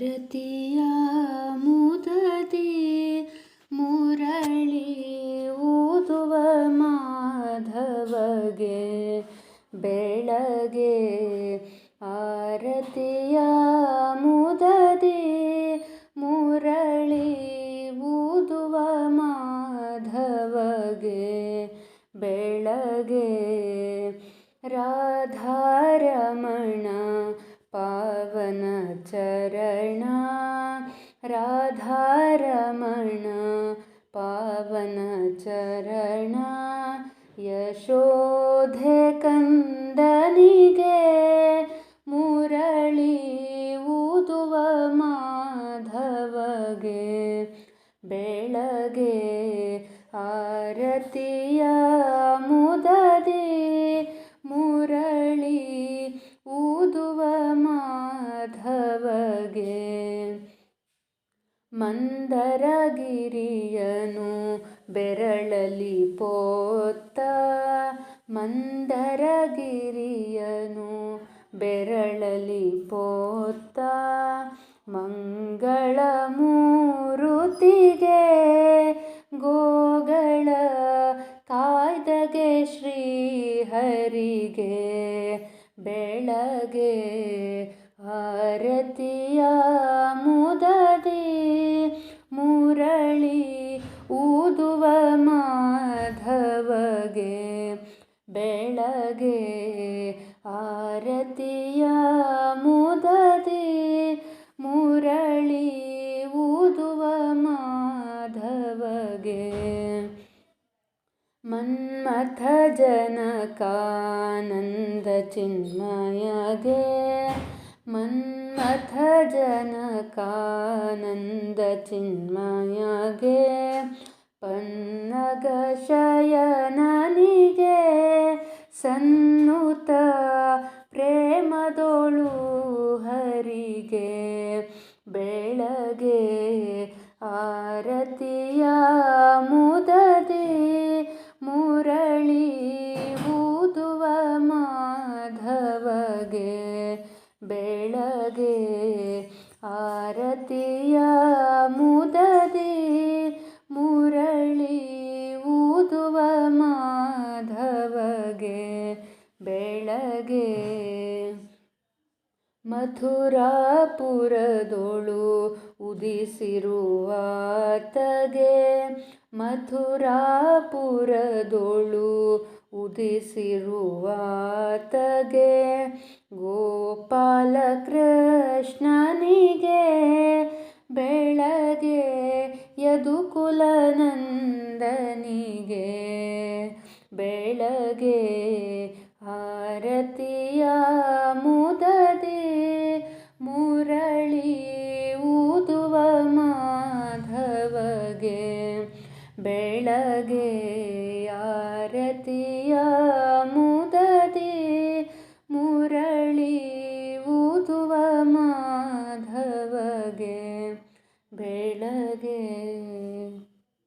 ಆರತಿಯ ಮುದದೆ ಮುರಳಿ ಊದುವ ಮಾಧವಗೆ ಬೆಳಗೆ ಆರತಿಯ ಮುದದೆ ಮುರಳಿ ಊದುವ ಮಾಧವಗೆ ಬೆಳಗೆ ರಾಧಾರಮಣ ಪಾವನ ಚರಣ ಯಶೋಧೆ ಕಂದನಿಗೆ ಮುರಳಿ ಊದುವ ಮಾಧವಗೆ ಬೆಳಗ್ಗೆ ಆರತಿಯ ಮಂದರಗಿರಿಯನು ಬೆರಳಲಿ ಪೋತ್ತ. ಮಂದರಗಿರಿಯನು ಬೆರಳಲಿ ಪೋತ್ತ. ಮಂಗಳ ಮೂರುತಿಗೆ ಗೋಗಳ ಕಾಯ್ದಗೆ ಶ್ರೀಹರಿಗೆ ಬೆಳಗೆ ಆರತಿಯ ಮುದದಿ ಆರತಿಯ ಮುದದಿ ಮುರಳಿ ಊದುವ ಮಾಧವಗೆ ಮನ್ಮಥ ಜನಕಾನಂದ ಚಿನ್ಮಯಗೆ ಮನ್ಮಥ ಜನಕಾನಂದ ಚಿನ್ಮಯಗೆ ಪನ್ನಗ ಹರಿಗೆ ಬೆಳಗೆ ಆರತಿಯ ಮುದದೆ ಮುರಳಿ ಊದುವ ಮಾಧವಗೆ ಬೆಳಗ್ಗೆ ಆರತಿಯ ಮುದದೆ ಮುರಳಿ ಊದುವ ಮಾಧವಗೆ ಬೆಳಗ್ಗೆ ಮಥುರಾಪುರದೊಳು ಉದಿಸಿರುವಾತಗೆ. ಮಥುರಾಪುರದೊಳು ಉದಿಸಿರುವಾತಗೆ. ಗೋಪಾಲ ಕೃಷ್ಣನಿಗೆ ಬೆಳಗೆ ಯದುಕುಲನಂದನಿಗೆ ಬೆಳಗೆ ಆರತಿಯ ಮುದದಿ ಗೆಳತಿಯ ಮುದದಿ ಮುರಳಿ ಊದುವ ಮಾಧವಗೆ ಬೆಳ